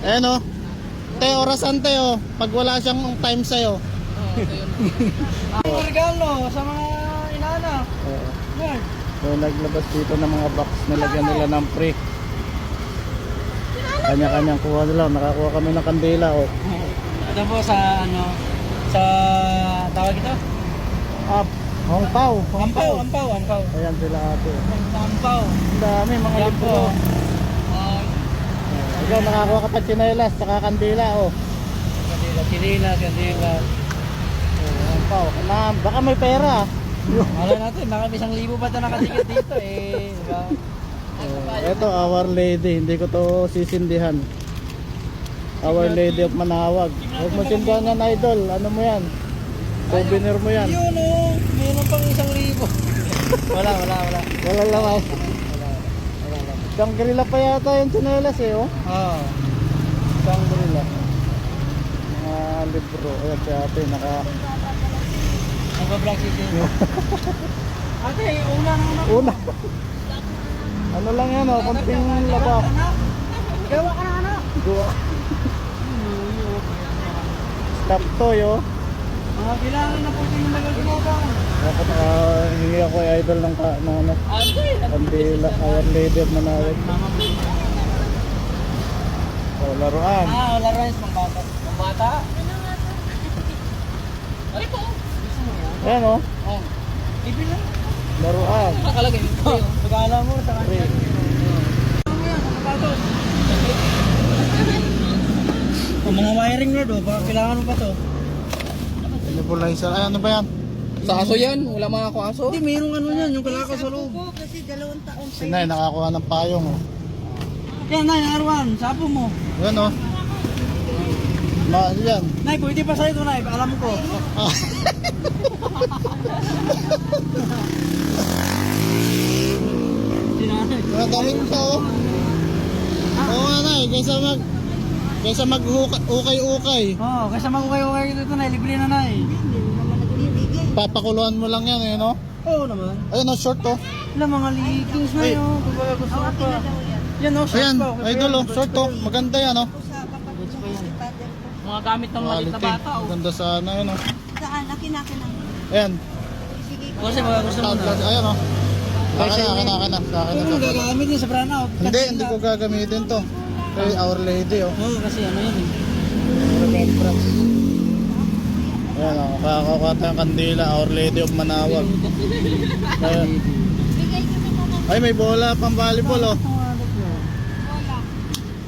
Ayan o. Te, orasan te o. Pag wala siyang time sa'yo. Ang regalo sa mga inaanak. Oo. Yan. So, naglabas dito ng mga box nilagyan nila ng pre. Kanya-kanyang kuha nila. Nakakuha kami ng kandila o. Ito po sa ano, sa tawag ito? Up. Hong Pao. Hong Ampaw, Pao. ampaw, ampaw. Ayan sila ate. Sa ampaw. Ang dami mga Yan po. Ikaw nakakuha ka pa chinelas, saka kandila o. Kandila, kandila, kandila. Hong Pao. Na, baka may pera. Wala natin, baka isang libo pa ito nakatiket dito eh. Diba? Ito, Our Lady. Hindi ko to sisindihan. Our Lady of Manawag. Huwag mo sindihan yan, idol. Ano mo yan? Souvenir mo yan. Yun oh, mayroon pang isang libo. wala, wala, wala. Wala lang Shangri-La pa yata yung chinelas eh, oh. Oh. Shangri-La. Mga libro. Ayan si ate, naka... Nagpa-vlog si. Ate, una na una. Una. ano lang yan, oh. Kunting laba. Gawa ka na anak. Dua. Stop toy, oh. Mga kailangan na po yung magagawa. Dapat uh, hingi ako ay idol ng, ka, ng ano, kandila, Our Lady of Manawag. Oh, laruan. Ah, wala rice pang bata. Pang bata? Ay po. Gusto mo yan? Ayan, oh. Oh. Ibig lang. Laruan. Nakalagay. Oh. Pag-aala mo sa kanya. Ano yan? Ang sapatos. Oh, mga wiring rod oh, baka kailangan mo pa to. Nebulizer. Ay, ano ba yan? Sa aso yan? Wala mga ako aso? Hindi, mayroong ano yan, yung kalaka sa loob. kasi dalawang taon pa Sinay, nakakuha ng payong, oh. Yan, Nay, Arwan, sapo mo. Yan, oh. Ma, yan. Nay, pwede pa sa'yo ito, Nay, alam ko. Ah. Sinanay. Damit pa, oh. Oo nga na, eh. Kaysa mag... Kaysa mag-ukay-ukay. Oo, oh, kasi magukay-ukay ito, Nay, libre na, naman nagbibigay. Papakuluan mo lang yan, eh, no? Oo naman. Ayun, oh, short, oh. Wala mga leakings na yun, kung gusto ko pa. na daw yan. Oh, short Ayan, pa. pa idol, oh. Short, oh. Maganda yan, oh. Si father ko. Mga gamit ng maliit na bata, oh. Maganda sana, yun, oh. Saan? Akin, akin ang Ayan. Kasi mga gusto mo na. Ayan, oh. Akin na, akin na, akin na. Sa akin Kung na. to. gagamit niya sa brand out. Hindi, hindi ko gagamitin to. Kay Our Lady, oh. Oo, kasi ano yun eh. Remembrance. Ayan, oh. Kakakuha tayong kandila, Our Lady of Manawag. Ayan. Bigay ng Ay, may bola pang volleyball, oh. bola.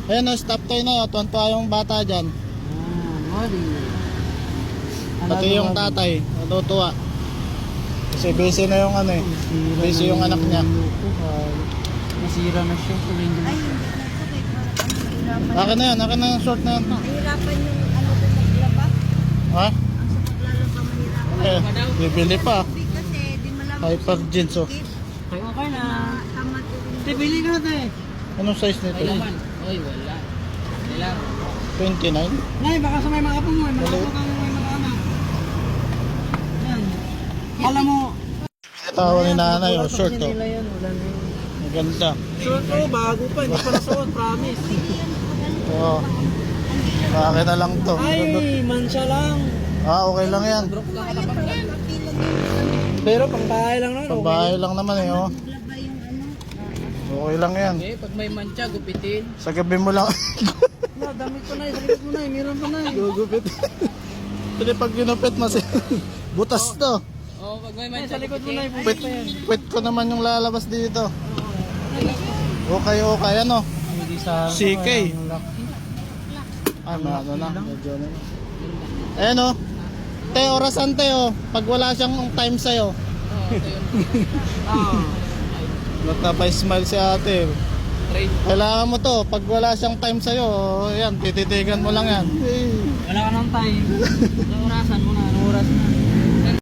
Ayan, oh, stop tayo na, oh. Tuwan pa yung bata dyan. Ah, mali. Pati yung tatay, natutuwa. Kasi busy na yung ano eh. Busy yung anak niya. Nasira na siya. Tuloy. Ay, hindi Akin na yan, akin na yung short na yan. Mahirapan yung ano ko maglaba. Ha? Ang sa paglalaba mahirapan. Eh, bibili pa. Kasi, di malam. Hyper jeans, oh. Ay, okay na. Tama din. Te, bili ka na te. Anong size nito? Oy, wala. Kailangan. 29? Nay, baka sa may mga apo mo, may mga Dali. apo kang may mga anak. Yan. Alam mo, Tawa ni nanay, oh, short, oh. yan, wala na Maganda. Short oh, bago pa, hindi pa nasuot, promise. Oo. Akin na lang to. Ay, mansya lang. Ah, okay lang yan. Pero pang bahay lang naman. Pang bahay lang naman eh, oh. Okay lang yan. Okay, pag may mancha, gupitin. Sa gabi mo lang. Damit ko na, sa likod mo na, meron pa na. Gugupit. Hindi pag ginupit mas butas to. Oh, pag may Ay, mancha, sa likod mo na, pa yan. pit ko naman yung lalabas dito. Okay, okay, ano? Hindi sa... CK. Ano, ano na, medyo na. Ayan o. Te, orasan te oh. Pag wala siyang time sa'yo. Oh. Ah. Magpapa-smile si ate. Kailangan mo to. Pag wala siyang time sa'yo, ayan, tititigan mo lang yan. Wala ka ng time. Sa orasan mo na, anong oras na.